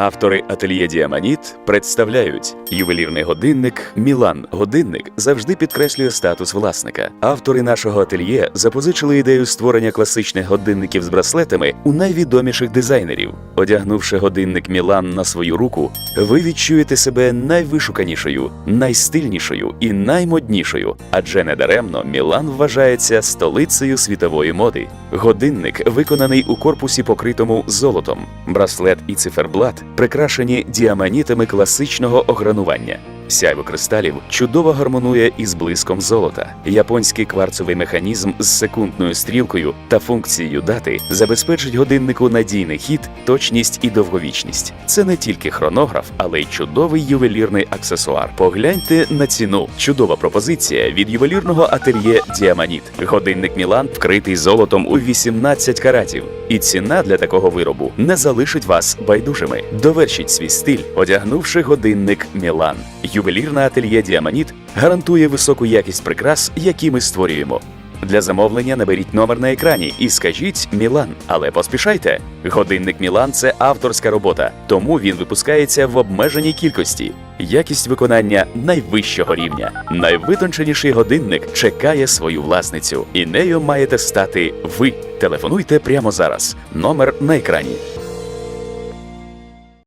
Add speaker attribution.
Speaker 1: Автори ательє Діаманіт представляють ювелірний годинник Мілан. Годинник завжди підкреслює статус власника. Автори нашого ательє запозичили ідею створення класичних годинників з браслетами у найвідоміших дизайнерів. Одягнувши годинник Мілан на свою руку, ви відчуєте себе найвишуканішою, найстильнішою і наймоднішою, адже недаремно Мілан вважається столицею світової моди. Годинник виконаний у корпусі, покритому золотом. Браслет і циферблат прикрашені діаманітами класичного огранування. Сяйво кристалів чудово гармонує із блиском золота. Японський кварцовий механізм з секундною стрілкою та функцією дати забезпечить годиннику надійний хід, точність і довговічність. Це не тільки хронограф, але й чудовий ювелірний аксесуар. Погляньте на ціну. Чудова пропозиція від ювелірного ательє Діаманіт. Годинник Мілан вкритий золотом у 18 каратів. І ціна для такого виробу не залишить вас байдужими. Довершіть свій стиль, одягнувши годинник Мілан. Ювелірне ательє Діаманіт гарантує високу якість прикрас, які ми створюємо. Для замовлення наберіть номер на екрані і скажіть Мілан, але поспішайте. Годинник Мілан це авторська робота, тому він випускається в обмеженій кількості. Якість виконання найвищого рівня. Найвитонченіший годинник чекає свою власницю, і нею маєте стати ви. Телефонуйте прямо зараз. Номер на екрані.